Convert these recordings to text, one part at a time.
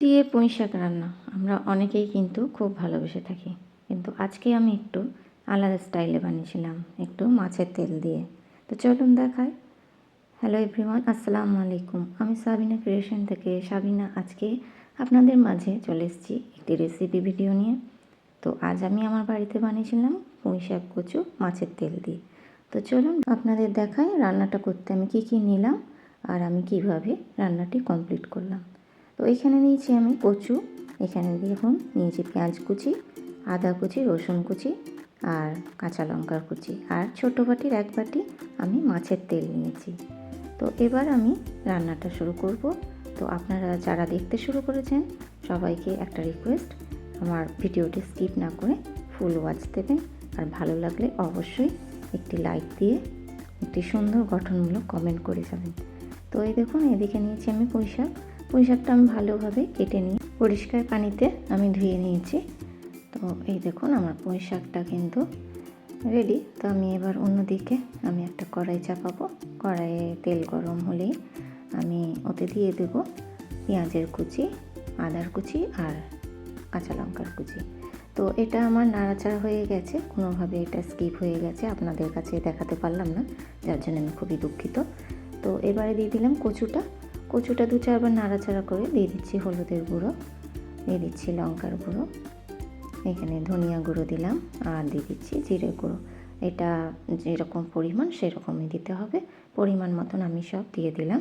দিয়ে পুঁই শাক রান্না। আমরা অনেকেই কিন্তু খুব ভালোবেসে থাকি। কিন্তু আজকে আমি একটু আলাদা স্টাইলে বানিয়েছিলাম একটু মাছের তেল দিয়ে। তো চলুন দেখাই। হ্যালো এভরিওয়ান আসসালামু আলাইকুম। আমি সাবিনা ক্রিয়েশন থেকে। সাবিনা, আজকে আপনাদের মাঝে চলে এসেছি একটি রেসিপি ভিডিও নিয়ে। তো আজ আমি আমার বাড়িতে বানিয়েছিলাম পুঁই শাক, কচু, মাছের তেল দিয়ে। তো চলুন আপনাদের দেখাই রান্নাটা করতে আমি কী কী নিলাম আর আমি কীভাবে রান্নাটি কমপ্লিট করলাম। তো এখানে নিয়েছি আমি কচু। এখানে দেখুন, নিয়েছি পেঁয়াজ কুচি, আদা কুচি, রসুন কুচি আর কাঁচা লঙ্কার কুচি। আর ছোটো বাটির এক বাটি আমি মাছের তেল নিয়েছি। তো এবার আমি রান্নাটা শুরু করব। তো আপনারা যারা দেখতে শুরু করেছেন, সবাইকে একটা রিকোয়েস্ট আমার ভিডিওটি স্কিপ না করে ফুল ওয়াচ দেবেন। আর ভালো লাগলে অবশ্যই একটি লাইক দিয়ে একটি সুন্দর গঠনমূলক কমেন্ট করে যাবেন। তো এই দেখুন, এদিকে নিয়েছি আমি পুঁই শাক পুঁই শাকটা আমি ভালোভাবে কেটে নিয়ে পরিষ্কার পানিতে আমি ধুয়ে নিয়েছি। তো এই দেখুন, আমার পুঁই শাকটা কিন্তু রেডি। তো আমি এবার অন্যদিকে আমি একটা কড়াই চাপাবো। কড়াইয়ে তেল গরম হলেই আমি ওতে দিয়ে দেব পেঁয়াজের কুচি, আদার কুচি আর কাঁচা লঙ্কার কুচি। তো এটা আমার নাড়াচাড়া হয়ে গেছে। কোনোভাবে এটা স্কিপ হয়ে গেছে। আপনাদের কাছে দেখাতে পারলাম না। যার জন্য আমি খুবই দুঃখিত। তো এবারে দিয়ে দিলাম কচুটা। কচুটা দু চারবার নাড়াচাড়া করে দিয়ে দিচ্ছি হলুদের গুঁড়ো, দিয়ে দিচ্ছি লঙ্কার গুঁড়ো। এখানে ধনিয়া গুঁড়ো দিলাম আর দিয়ে দিচ্ছি জিরে গুঁড়ো। এটা যেরকম পরিমাণ সেরকমই দিতে হবে। পরিমাণ মতন আমি সব দিয়ে দিলাম।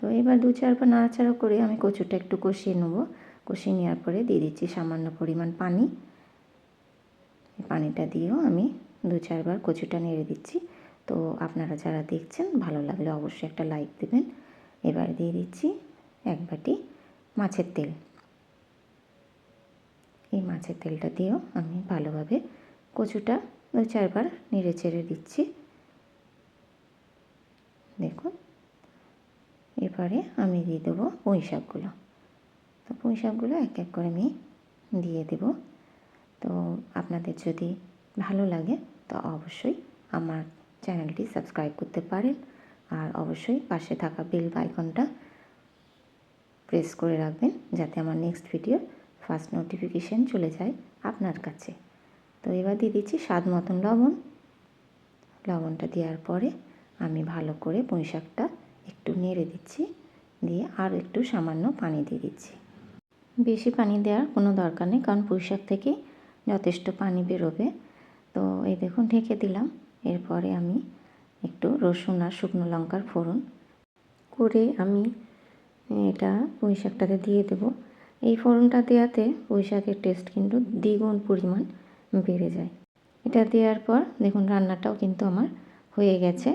তো এবার দু চারবার নাড়াচাড়া করে আমি কচুটা একটু কষিয়ে নেব। কষিয়ে নেওয়ার পরে দিয়ে দিচ্ছি সামান্য পরিমাণ পানি। পানিটা দিয়েও আমি দু চারবার কচুটা নেড়ে দিচ্ছি। তো আপনারা যারা দেখছেন, ভালো লাগলে অবশ্যই একটা লাইক দেবেন। এবার দিয়ে দিচ্ছি এক বাটি মাছের তেল। এই মাছের তেলটা দিয়েও আমি ভালোভাবে কচুটা দু চারবার নেড়ে চেড়ে দিচ্ছি। দেখুন, এবারে আমি দিয়ে দেবো পুঁই শাকগুলো। তো পুঁই শাকগুলো এক এক করে আমি দিয়ে দেব। তো আপনাদের যদি ভালো লাগে, তো অবশ্যই আমার চ্যানেলটি সাবস্ক্রাইব করতে পারেন আর অবশ্যই পাশে থাকা বেল আইকনটা প্রেস করে রাখবেন যাতে আমার নেক্সট ভিডিওর ফার্স্ট নোটিফিকেশান চলে যায় আপনার কাছে। তো এবার দিয়ে দিচ্ছি স্বাদ মতন লবণ। লবণটা দেওয়ার পরে আমি ভালো করে পুঁই শাকটা একটু নেড়ে দিচ্ছি, দিয়ে আর একটু সামান্য পানি দিয়ে দিচ্ছি। বেশি পানি দেওয়ার কোনো দরকার নেই, কারণ পুঁই শাক থেকে যথেষ্ট পানি বেরোবে। তো এই দেখুন, ঢেকে দিলাম। এরপরে আমি একটু রসুন আর শুকনো লঙ্কার ফোড়ন করে আমি এটা পুঁই শাকটাতে দিয়ে দেবো। এই ফোড়নটা দেওয়াতে পুঁই শাকের টেস্ট কিন্তু দ্বিগুণ পরিমাণ বেড়ে যায়। এটা দেওয়ার পর দেখুন রান্নাটাও কিন্তু আমার হয়ে গেছে।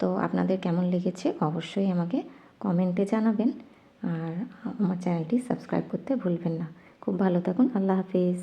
তো আপনাদের কেমন লেগেছে অবশ্যই আমাকে কমেন্টে জানাবেন আর আমার চ্যানেলটি সাবস্ক্রাইব করতে ভুলবেন না। খুব ভালো থাকুন, আল্লাহ হাফিজ।